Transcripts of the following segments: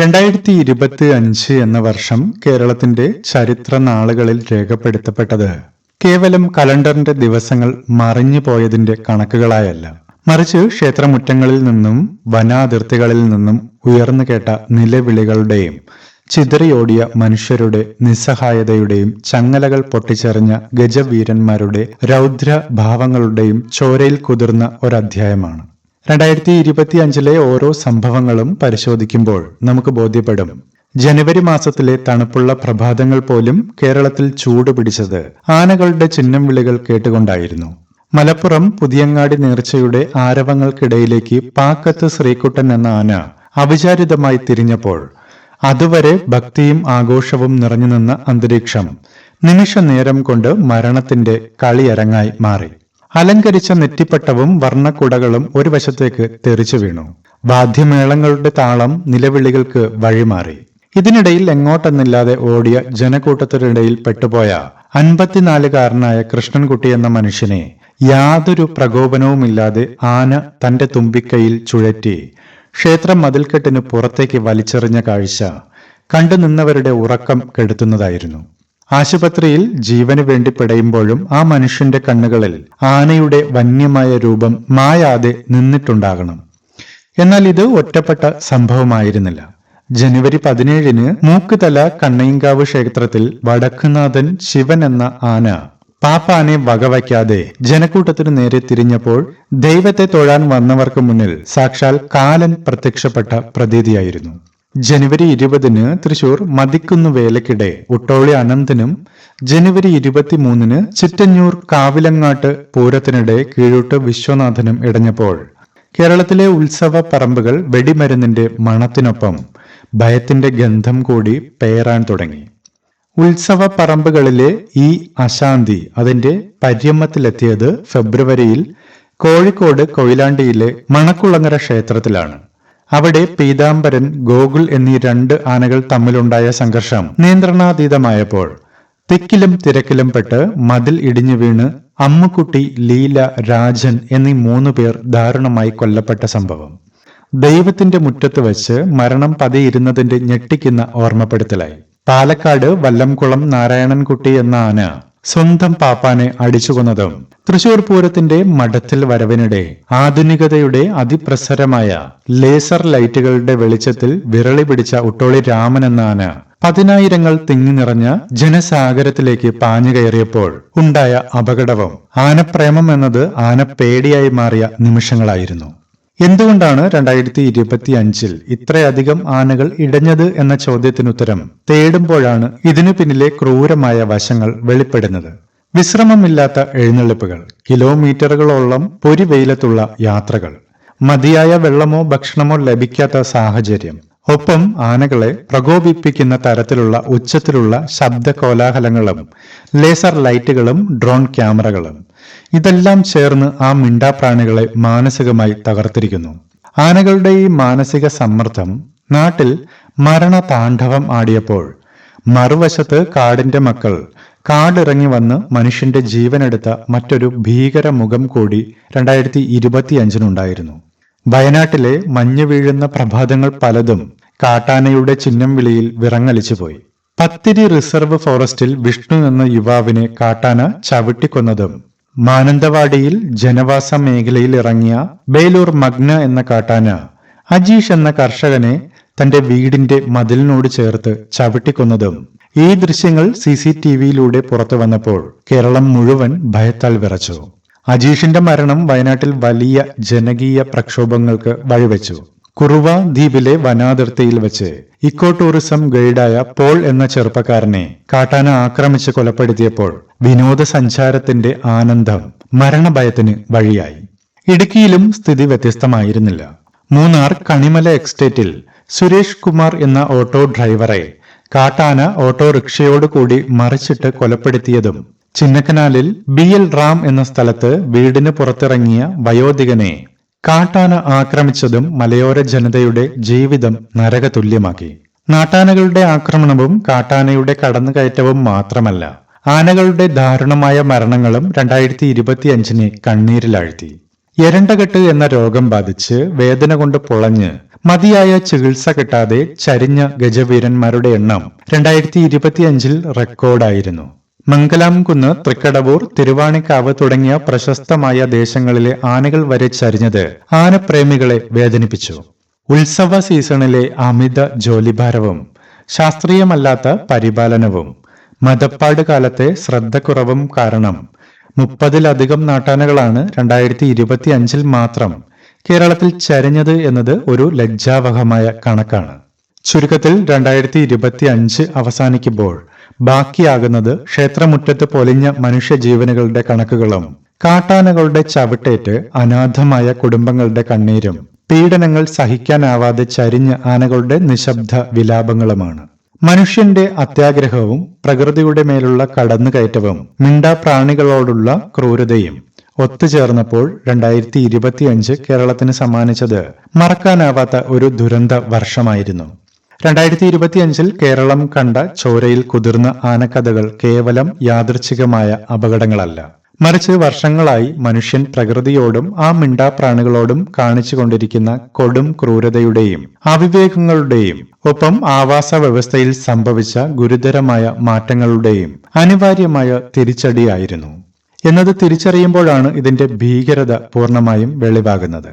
രണ്ടായിരത്തി ഇരുപത്തി അഞ്ച് എന്ന വർഷം കേരളത്തിന്റെ ചരിത്ര നാളുകളിൽ രേഖപ്പെടുത്തപ്പെട്ടത് കേവലം കലണ്ടറിന്റെ ദിവസങ്ങൾ മറിഞ്ഞു പോയതിന്റെ കണക്കുകളായല്ല. മറിച്ച് ക്ഷേത്രമുറ്റങ്ങളിൽ നിന്നും വനാതിർത്തികളിൽ നിന്നും ഉയർന്നു കേട്ട നിലവിളികളുടെയും ചിതറിയോടിയ മനുഷ്യരുടെ നിസ്സഹായതയുടെയും ചങ്ങലകൾ പൊട്ടിച്ചെറിഞ്ഞ ഗജവീരന്മാരുടെ രൗദ്ര ഭാവങ്ങളുടെയും ചോരയിൽ കുതിർന്ന ഒരധ്യായമാണ്. രണ്ടായിരത്തി ഇരുപത്തി അഞ്ചിലെ ഓരോ സംഭവങ്ങളും പരിശോധിക്കുമ്പോൾ നമുക്ക് ബോധ്യപ്പെടും. ജനുവരി മാസത്തിലെ തണുപ്പുള്ള പ്രഭാതങ്ങൾ പോലും കേരളത്തിൽ ചൂട് പിടിച്ചത് ആനകളുടെ ചിഹ്നം വിളികൾ കേട്ടുകൊണ്ടായിരുന്നു. മലപ്പുറം പുതിയങ്ങാടി നേർച്ചയുടെ ആരവങ്ങൾക്കിടയിലേക്ക് പാക്കത്ത് ശ്രീകുട്ടൻ എന്ന ആന അവിചാരിതമായി തിരിഞ്ഞപ്പോൾ അതുവരെ ഭക്തിയും ആഘോഷവും നിറഞ്ഞു നിന്ന അന്തരീക്ഷം നിമിഷ നേരം കൊണ്ട് മരണത്തിന്റെ കളിയരങ്ങായി മാറി. അലങ്കരിച്ച നെറ്റിപ്പട്ടവും വർണക്കുടകളും ഒരു വശത്തേക്ക് തെറിച്ചു വീണു. വാദ്യമേളങ്ങളുടെ താളം നിലവിളികൾക്ക് വഴിമാറി. ഇതിനിടയിൽ എങ്ങോട്ടെന്നില്ലാതെ ഓടിയ ജനക്കൂട്ടത്തിനിടയിൽ പെട്ടുപോയ അൻപത്തിനാലുകാരനായ കൃഷ്ണൻകുട്ടി എന്ന മനുഷ്യനെ യാതൊരു പ്രകോപനവുമില്ലാതെ ആന തന്റെ തുമ്പിക്കൈയിൽ ചുഴറ്റി ക്ഷേത്രം മതിൽക്കെട്ടിന് പുറത്തേക്ക് വലിച്ചെറിഞ്ഞ കാഴ്ച കണ്ടു നിന്നവരുടെ ഉറക്കം കെടുത്തുന്നതായിരുന്നു. ആശുപത്രിയിൽ ജീവന് വേണ്ടി പിടയുമ്പോഴും ആ മനുഷ്യന്റെ കണ്ണുകളിൽ ആനയുടെ വന്യമായ രൂപം മായാതെ നിന്നിട്ടുണ്ടാകണം. എന്നാൽ ഇത് ഒറ്റപ്പെട്ട സംഭവമായിരുന്നില്ല. ജനുവരി പതിനേഴിന് മൂക്കുതല കണ്ണയിങ്കാവ് ക്ഷേത്രത്തിൽ വടക്കുനാഥൻ ശിവൻ എന്ന ആന പാപ്പാനെ വകവയ്ക്കാതെ ജനക്കൂട്ടത്തിനു നേരെ തിരിഞ്ഞപ്പോൾ ദൈവത്തെ തൊഴാൻ വന്നവർക്ക് മുന്നിൽ സാക്ഷാൽ കാലൻ പ്രത്യക്ഷപ്പെട്ട പ്രതീതിയായിരുന്നു. ജനുവരി ഇരുപതിന് തൃശൂർ മതിക്കുന്നു വേലക്കിടെ ഉട്ടോളി അനന്തനും ജനുവരി ഇരുപത്തിമൂന്നിന് ചിറ്റഞ്ഞൂർ കാവിലങ്ങാട്ട് പൂരത്തിനിടെ കീഴൂട്ട് വിശ്വനാഥനും ഇടഞ്ഞപ്പോൾ. കേരളത്തിലെ ഉത്സവ പറമ്പുകൾ വെടിമരുന്നിന്റെ മണത്തിനൊപ്പം ഭയത്തിന്റെ ഗന്ധം കൂടി പേറാൻ തുടങ്ങി. ഉത്സവ പറമ്പുകളിലെ ഈ അശാന്തി അതിന്റെ പര്യമ്മത്തിലെത്തിയത് ഫെബ്രുവരിയിൽ കോഴിക്കോട് കൊയിലാണ്ടിയിലെ മണക്കുളങ്ങര ക്ഷേത്രത്തിലാണ്. അവിടെ പീതാംബരൻ ഗോകുൽ എന്നീ രണ്ട് ആനകൾ തമ്മിലുണ്ടായ സംഘർഷം നിയന്ത്രണാതീതമായപ്പോൾ തിക്കിലും തിരക്കിലും പെട്ട് മതിൽ ഇടിഞ്ഞു വീണ് അമ്മുക്കുട്ടി ലീല രാജൻ എന്നീ മൂന്നു പേർ ദാരുണമായി കൊല്ലപ്പെട്ട സംഭവം. ദൈവത്തിന്റെ മുറ്റത്ത് വച്ച് മരണം പതിയിരുന്നതിന്റെ ഞെട്ടിക്കുന്ന ഓർമ്മപ്പെടുത്തലായി. പാലക്കാട് വല്ലംകുളം നാരായണൻകുട്ടി എന്ന ആന സ്വന്തം പാപ്പാനെ അടിച്ചുകൊന്നതും തൃശൂർ പൂരത്തിന്റെ മഠത്തിൽ വരവിനിടെ ആധുനികതയുടെ അതിപ്രസരമായ ലേസർ ലൈറ്റുകളുടെ വെളിച്ചത്തിൽ വിരളി പിടിച്ച ഉട്ടോളി രാമൻ എന്നാണ് പതിനായിരങ്ങൾ തിങ്ങി നിറഞ്ഞ ജനസാഗരത്തിലേക്ക് പാഞ്ഞു കയറിയപ്പോൾ ഉണ്ടായ അപകടവും ആനപ്രേമം എന്നത് ആനപ്പേടിയായി മാറിയ നിമിഷങ്ങളായിരുന്നു. എന്തുകൊണ്ടാണ് രണ്ടായിരത്തി ഇരുപത്തി അഞ്ചിൽ ഇത്രയധികം ആനകൾ ഇടഞ്ഞത് എന്ന ചോദ്യത്തിനുത്തരം തേടുമ്പോഴാണ് ഇതിനു പിന്നിലെ ക്രൂരമായ വശങ്ങൾ വെളിപ്പെടുന്നത്. വിശ്രമമില്ലാത്ത എഴുന്നള്ളിപ്പുകൾ കിലോമീറ്ററുകളോളം പൊരിവെയിലത്തുള്ള യാത്രകൾ മതിയായ വെള്ളമോ ഭക്ഷണമോ ലഭിക്കാത്ത സാഹചര്യം ഒപ്പം ആനകളെ പ്രകോപിപ്പിക്കുന്ന തരത്തിലുള്ള ഉച്ചത്തിലുള്ള ശബ്ദ കോലാഹലങ്ങളും ലേസർ ലൈറ്റുകളും ഡ്രോൺ ക്യാമറകളും ഇതെല്ലാം ചേർന്ന് ആ മിണ്ടാപ്രാണികളെ മാനസികമായി തകർത്തിരിക്കുന്നു. ആനകളുടെ ഈ മാനസിക സമ്മർദ്ദം നാട്ടിൽ മരണ താണ്ഡവം ആടിയപ്പോൾ മറുവശത്ത് കാടിന്റെ മക്കൾ കാടിറങ്ങി വന്ന് മനുഷ്യന്റെ ജീവനെടുത്ത മറ്റൊരു ഭീകര മുഖം കൂടി രണ്ടായിരത്തി ഇരുപത്തിയഞ്ചിനുണ്ടായിരുന്നു വയനാട്ടിലെ മഞ്ഞു വീഴുന്ന പ്രഭാതങ്ങൾ പലതും കാട്ടാനയുടെ ചിഹ്നം വിളിയിൽ വിറങ്ങലിച്ചുപോയി. പത്തിരി റിസർവ് ഫോറസ്റ്റിൽ വിഷ്ണു എന്ന യുവാവിനെ കാട്ടാന ചവിട്ടിക്കൊന്നതും മാനന്തവാടിയിൽ ജനവാസ മേഖലയിൽ ഇറങ്ങിയ ബേലൂർ മഗ്ന എന്ന കാട്ടാന അജീഷ് എന്ന കർഷകനെ തന്റെ വീടിന്റെ മതിലിനോട് ചേർത്ത് ചവിട്ടിക്കൊന്നതും ഈ ദൃശ്യങ്ങൾ സി സി ടി വിയിലൂടെ പുറത്തു വന്നപ്പോൾ കേരളം മുഴുവൻ ഭയത്താൽ വിറച്ചു. അജീഷിന്റെ മരണം വയനാട്ടിൽ വലിയ ജനകീയ പ്രക്ഷോഭങ്ങൾക്ക് വഴിവെച്ചു. കുറുവ ദ്വീപിലെ വനാതിർത്തിയിൽ വെച്ച് ഇക്കോ ടൂറിസം ഗൈഡായ പോൾ എന്ന ചെറുപ്പക്കാരനെ കാട്ടാന ആക്രമിച്ച് കൊലപ്പെടുത്തിയപ്പോൾ വിനോദസഞ്ചാരത്തിന്റെ ആനന്ദം മരണഭയത്തിന് വഴിയായി. ഇടുക്കിയിലും സ്ഥിതി വ്യത്യസ്തമായിരുന്നില്ല. മൂന്നാർ കണിമല എക്സ്റ്റേറ്റിൽ സുരേഷ് കുമാർ എന്ന ഓട്ടോ ഡ്രൈവറെ കാട്ടാന ഓട്ടോറിക്ഷയോട് കൂടി മറിച്ചിട്ട് കൊലപ്പെടുത്തിയതും ചിന്നക്കനാലിൽ ബി എൽ റാം എന്ന സ്ഥലത്ത് വീടിന് പുറത്തിറങ്ങിയ വയോധികനെ കാട്ടാന ആക്രമിച്ചതും മലയോര ജനതയുടെ ജീവിതം നരകതുല്യമാക്കി. നാട്ടാനകളുടെ ആക്രമണവും കാട്ടാനയുടെ കടന്നുകയറ്റവും മാത്രമല്ല ആനകളുടെ ദാരുണമായ മരണങ്ങളും രണ്ടായിരത്തി ഇരുപത്തിയഞ്ചിനെ കണ്ണീരിലാഴ്ത്തി. എരണ്ടകെട്ട് എന്ന രോഗം ബാധിച്ച് വേദന കൊണ്ട് പൊളഞ്ഞ് മതിയായ ചികിത്സ കിട്ടാതെ ചരിഞ്ഞ ഗജവീരന്മാരുടെ എണ്ണം രണ്ടായിരത്തി ഇരുപത്തിയഞ്ചിൽ റെക്കോർഡായിരുന്നു. മംഗലാംകുന്ന് തൃക്കടവൂർ തിരുവാണിക്കാവ് തുടങ്ങിയ പ്രശസ്തമായ ദേശങ്ങളിലെ ആനകൾ വരെ ചരിഞ്ഞത് ആനപ്രേമികളെ വേദനിപ്പിച്ചു. ഉത്സവ സീസണിലെ അമിത ജോലിഭാരവും ശാസ്ത്രീയമല്ലാത്ത പരിപാലനവും മതപ്പാട് കാലത്തെ ശ്രദ്ധക്കുറവും കാരണം മുപ്പതിലധികം നാട്ടാനകളാണ് രണ്ടായിരത്തി ഇരുപത്തി അഞ്ചിൽ മാത്രം കേരളത്തിൽ ചരിഞ്ഞത് എന്നത് ഒരു ലജ്ജാവഹമായ കണക്കാണ്. ചുരുക്കത്തിൽ രണ്ടായിരത്തി ഇരുപത്തി അഞ്ച് അവസാനിക്കുമ്പോൾ ബാക്കിയാകുന്നത് ക്ഷേത്രമുറ്റത്ത് പൊലിഞ്ഞ മനുഷ്യജീവനുകളുടെ കണക്കുകളും കാട്ടാനകളുടെ ചവിട്ടേറ്റ് അനാഥമായ കുടുംബങ്ങളുടെ കണ്ണീരും പീഡനങ്ങൾ സഹിക്കാനാവാതെ ചരിഞ്ഞ ആനകളുടെ നിശബ്ദ വിലാപങ്ങളുമാണ്. മനുഷ്യന്റെ അത്യാഗ്രഹവും പ്രകൃതിയുടെ മേലുള്ള കടന്നുകയറ്റവും മിണ്ടാപ്രാണികളോടുള്ള ക്രൂരതയും ഒത്തുചേർന്നപ്പോൾ രണ്ടായിരത്തി ഇരുപത്തിയഞ്ച് കേരളത്തിന് സമ്മാനിച്ചത് മറക്കാനാവാത്ത ഒരു ദുരന്ത വർഷമായിരുന്നു. രണ്ടായിരത്തി ഇരുപത്തിയഞ്ചിൽ കേരളം കണ്ട ചോരയിൽ കുതിർന്ന ആനക്കഥകൾ കേവലം യാദൃച്ഛികമായ അപകടങ്ങളല്ല. മറിച്ച് വർഷങ്ങളായി മനുഷ്യൻ പ്രകൃതിയോടും ആ മിണ്ടാപ്രാണികളോടും കാണിച്ചുകൊണ്ടിരിക്കുന്ന കൊടും ക്രൂരതയുടെയും അവിവേകങ്ങളുടെയും ഒപ്പം ആവാസ വ്യവസ്ഥയിൽ സംഭവിച്ച ഗുരുതരമായ മാറ്റങ്ങളുടെയും അനിവാര്യമായ തിരിച്ചടിയായിരുന്നു. എന്നത് തിരിച്ചറിയുമ്പോഴാണ് ഇതിന്റെ ഭീകരത പൂർണമായും വെളിവാകുന്നത്.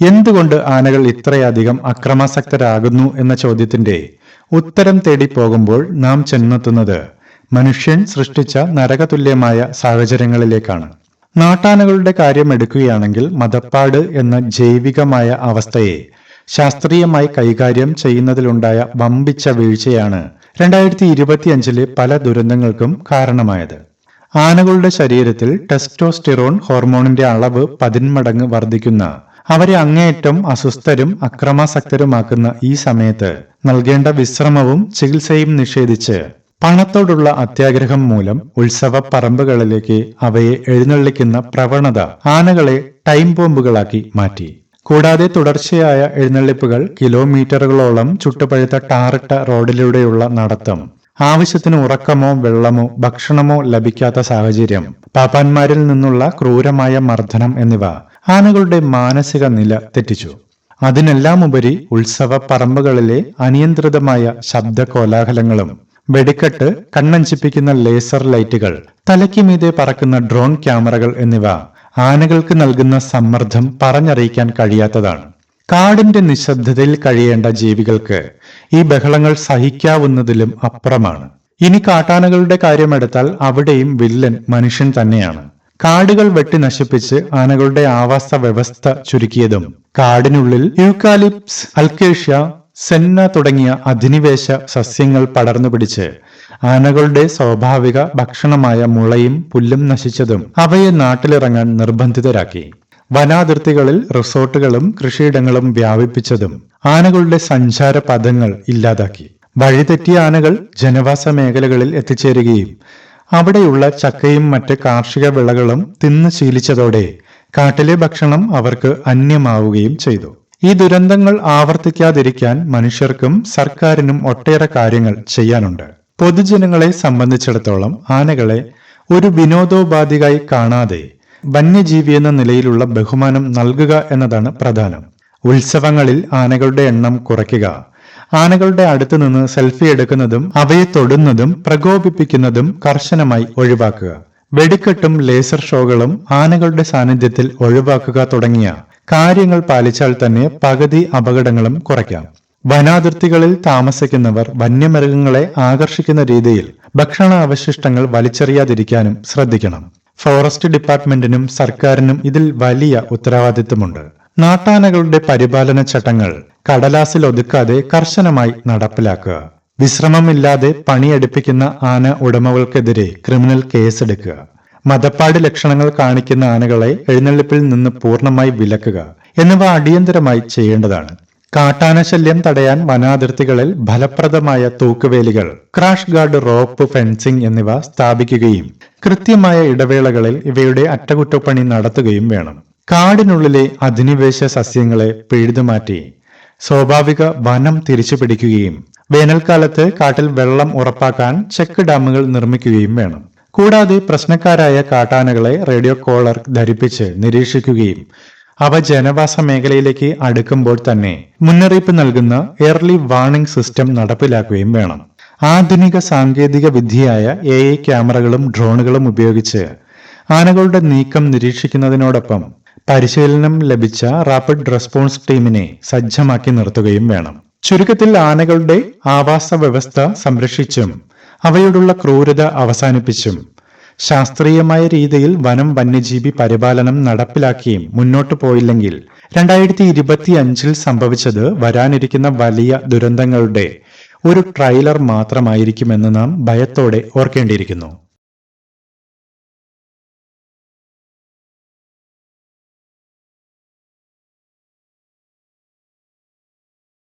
എന്തുകൊണ്ട് ആനകൾ ഇത്രയധികം അക്രമാസക്തരാകുന്നു എന്ന ചോദ്യത്തിന്റെ ഉത്തരം തേടി പോകുമ്പോൾ നാം ചെന്നെത്തുന്നത് മനുഷ്യൻ സൃഷ്ടിച്ച നരകതുല്യമായ സാഹചര്യങ്ങളിലേക്കാണ്. നാട്ടാനകളുടെ കാര്യം എടുക്കുകയാണെങ്കിൽ മതപ്പാട് എന്ന ജൈവികമായ അവസ്ഥയെ ശാസ്ത്രീയമായി കൈകാര്യം ചെയ്യുന്നതിലുണ്ടായ വമ്പിച്ച വീഴ്ചയാണ് രണ്ടായിരത്തി ഇരുപത്തിയഞ്ചിലെ പല ദുരന്തങ്ങൾക്കും കാരണമായത്. ആനകളുടെ ശരീരത്തിൽ ടെസ്റ്റോസ്റ്റിറോൺ ഹോർമോണിന്റെ അളവ് പതിന്മടങ്ങ് വർദ്ധിക്കുന്ന അവരെ അങ്ങേയറ്റം അസ്വസ്ഥരും അക്രമാസക്തരുമാക്കുന്ന ഈ സമയത്ത് നൽകേണ്ട വിശ്രമവും ചികിത്സയും നിഷേധിച്ച് പണത്തോടുള്ള അത്യാഗ്രഹം മൂലം ഉത്സവ പറമ്പുകളിലേക്ക് അവയെ എഴുന്നള്ളിക്കുന്ന പ്രവണത ആനകളെ ടൈം ബോംബുകളാക്കി മാറ്റി. കൂടാതെ തുടർച്ചയായ എഴുന്നള്ളിപ്പുകൾ കിലോമീറ്ററുകളോളം ചുട്ടുപഴുത്ത ടാറിട്ട റോഡിലൂടെയുള്ള നടത്തം ആവശ്യത്തിന് ഉറക്കമോ വെള്ളമോ ഭക്ഷണമോ ലഭിക്കാത്ത സാഹചര്യം പാപ്പാന്മാരിൽ നിന്നുള്ള ക്രൂരമായ മർദ്ദനം എന്നിവ ആനകളുടെ മാനസിക നില തെറ്റിച്ചു. അതിനെല്ലാം ഉപരി ഉത്സവ പറമ്പുകളിലെ അനിയന്ത്രിതമായ ശബ്ദ കോലാഹലങ്ങളും വെടിക്കെട്ട് കണ്ണഞ്ചിപ്പിക്കുന്ന ലേസർ ലൈറ്റുകൾ തലയ്ക്ക് മീതെ പറക്കുന്ന ഡ്രോൺ ക്യാമറകൾ എന്നിവ ആനകൾക്ക് നൽകുന്ന സമ്മർദ്ദം പറഞ്ഞറിയിക്കാൻ കഴിയാത്തതാണ്. കാടിന്റെ നിശബ്ദതയിൽ കഴിയേണ്ട ജീവികൾക്ക് ഈ ബഹളങ്ങൾ സഹിക്കാവുന്നതിലും അപ്പുറമാണ്. ഇനി കാട്ടാനകളുടെ കാര്യമെടുത്താൽ അവിടെയും വില്ലൻ മനുഷ്യൻ തന്നെയാണ്. കാടുകൾ വെട്ടി നശിപ്പിച്ച് ആനകളുടെ ആവാസ വ്യവസ്ഥ ചുരുക്കിയതും കാടിനുള്ളിൽ യൂക്കാലിപ്സ് അൽക്കേഷ്യ സെന്ന തുടങ്ങിയ അധിനിവേശ സസ്യങ്ങൾ പടർന്നു പിടിച്ച് ആനകളുടെ സ്വാഭാവിക ഭക്ഷണമായ മുളയും പുല്ലും നശിച്ചതും അവയെ നാട്ടിലിറങ്ങാൻ നിർബന്ധിതരാക്കി. വനാതിർത്തികളിൽ റിസോർട്ടുകളും കൃഷിയിടങ്ങളും വ്യാപിപ്പിച്ചതും ആനകളുടെ സഞ്ചാര പദങ്ങൾ ഇല്ലാതാക്കി. വഴിതെറ്റിയ ആനകൾ ജനവാസ മേഖലകളിൽ എത്തിച്ചേരുകയും അവിടെയുള്ള ചക്കയും മറ്റ് കാർഷിക വിളകളും തിന്ന് ശീലിച്ചതോടെ കാട്ടിലെ ഭക്ഷണം അവർക്ക് അന്യമാവുകയും ചെയ്തു. ഈ ദുരന്തങ്ങൾ ആവർത്തിക്കാതിരിക്കാൻ മനുഷ്യർക്കും സർക്കാരിനും ഒട്ടേറെ കാര്യങ്ങൾ ചെയ്യാനുണ്ട്. പൊതുജനങ്ങളെ സംബന്ധിച്ചിടത്തോളം ആനകളെ ഒരു വിനോദോപാധികായി കാണാതെ വന്യജീവി എന്ന നിലയിലുള്ള ബഹുമാനം നൽകുക എന്നതാണ് പ്രധാനം. ഉത്സവങ്ങളിൽ ആനകളുടെ എണ്ണം കുറയ്ക്കുക ആനകളുടെ അടുത്ത് നിന്ന് സെൽഫി എടുക്കുന്നതും അവയെ തൊടുന്നതും പ്രകോപിപ്പിക്കുന്നതും കർശനമായി ഒഴിവാക്കുക. വെടിക്കെട്ടും ലേസർ ഷോകളും ആനകളുടെ സാന്നിധ്യത്തിൽ ഒഴിവാക്കുക തുടങ്ങിയ കാര്യങ്ങൾ പാലിച്ചാൽ തന്നെ പകുതി അപകടങ്ങളും കുറയ്ക്കാം. വനാതിർത്തികളിൽ താമസിക്കുന്നവർ വന്യമൃഗങ്ങളെ ആകർഷിക്കുന്ന രീതിയിൽ ഭക്ഷണ അവശിഷ്ടങ്ങൾ വലിച്ചെറിയാതിരിക്കാനും ശ്രദ്ധിക്കണം. ഫോറസ്റ്റ് ഡിപ്പാർട്ട്മെന്റിനും സർക്കാരിനും ഇതിൽ വലിയ ഉത്തരവാദിത്തമുണ്ട് നാട്ടാനകളുടെ പരിപാലന ചട്ടങ്ങൾ കടലാസിൽ ഒതുക്കാതെ കർശനമായി നടപ്പിലാക്കുക. വിശ്രമമില്ലാതെ പണിയെടുപ്പിക്കുന്ന ആന ഉടമകൾക്കെതിരെ ക്രിമിനൽ കേസെടുക്കുക. മതപ്പാട് ലക്ഷണങ്ങൾ കാണിക്കുന്ന ആനകളെ എഴുന്നള്ളിപ്പിൽ നിന്ന് പൂർണമായി വിലക്കുക എന്നിവ അടിയന്തരമായി ചെയ്യേണ്ടതാണ്. കാട്ടാന ശല്യം തടയാൻ വനാതിർത്തികളിൽ ഫലപ്രദമായ തൂക്കുവേലികൾ ക്രാഷ് ഗാർഡ് റോപ്പ് ഫെൻസിംഗ് എന്നിവ സ്ഥാപിക്കുകയും കൃത്യമായ ഇടവേളകളിൽ ഇവയുടെ അറ്റകുറ്റപ്പണി നടത്തുകയും വേണം. കാടിനുള്ളിലെ അധിനിവേശ സസ്യങ്ങളെ പിഴുതുമാറ്റി സ്വാഭാവിക വനം തിരിച്ചു പിടിക്കുകയും വേനൽക്കാലത്ത് കാട്ടിൽ വെള്ളം ഉറപ്പാക്കാൻ ചെക്ക് ഡാമുകൾ നിർമ്മിക്കുകയും വേണം. കൂടാതെ പ്രശ്നക്കാരായ കാട്ടാനകളെ റേഡിയോ കോളർ ധരിപ്പിച്ച് നിരീക്ഷിക്കുകയും അവ ജനവാസ മേഖലയിലേക്ക് അടുക്കുമ്പോൾ തന്നെ മുന്നറിയിപ്പ് നൽകുന്ന എയർലി വാർണിംഗ് സിസ്റ്റം നടപ്പിലാക്കുകയും വേണം. ആധുനിക സാങ്കേതിക വിദ്യയായ എ ഐ ക്യാമറകളും ഡ്രോണുകളും ഉപയോഗിച്ച് ആനകളുടെ നീക്കം നിരീക്ഷിക്കുന്നതിനോടൊപ്പം പരിശീലനം ലഭിച്ച റാപ്പിഡ് റെസ്പോൺസ് ടീമിനെ സജ്ജമാക്കി നിർത്തുകയും വേണം. ചുരുക്കത്തിൽ ആനകളുടെ ആവാസ വ്യവസ്ഥ സംരക്ഷിച്ചും അവയോടുള്ള ക്രൂരത അവസാനിപ്പിച്ചും ശാസ്ത്രീയമായ രീതിയിൽ വനം വന്യജീവി പരിപാലനം നടപ്പിലാക്കിയും മുന്നോട്ടു പോയില്ലെങ്കിൽ രണ്ടായിരത്തി ഇരുപത്തി അഞ്ചിൽ സംഭവിച്ചത് വരാനിരിക്കുന്ന വലിയ ദുരന്തങ്ങളുടെ ഒരു ട്രailer മാത്രമായിരിക്കുമെന്ന് നാം ഭയത്തോടെ ഓർക്കേണ്ടിയിരിക്കുന്നു.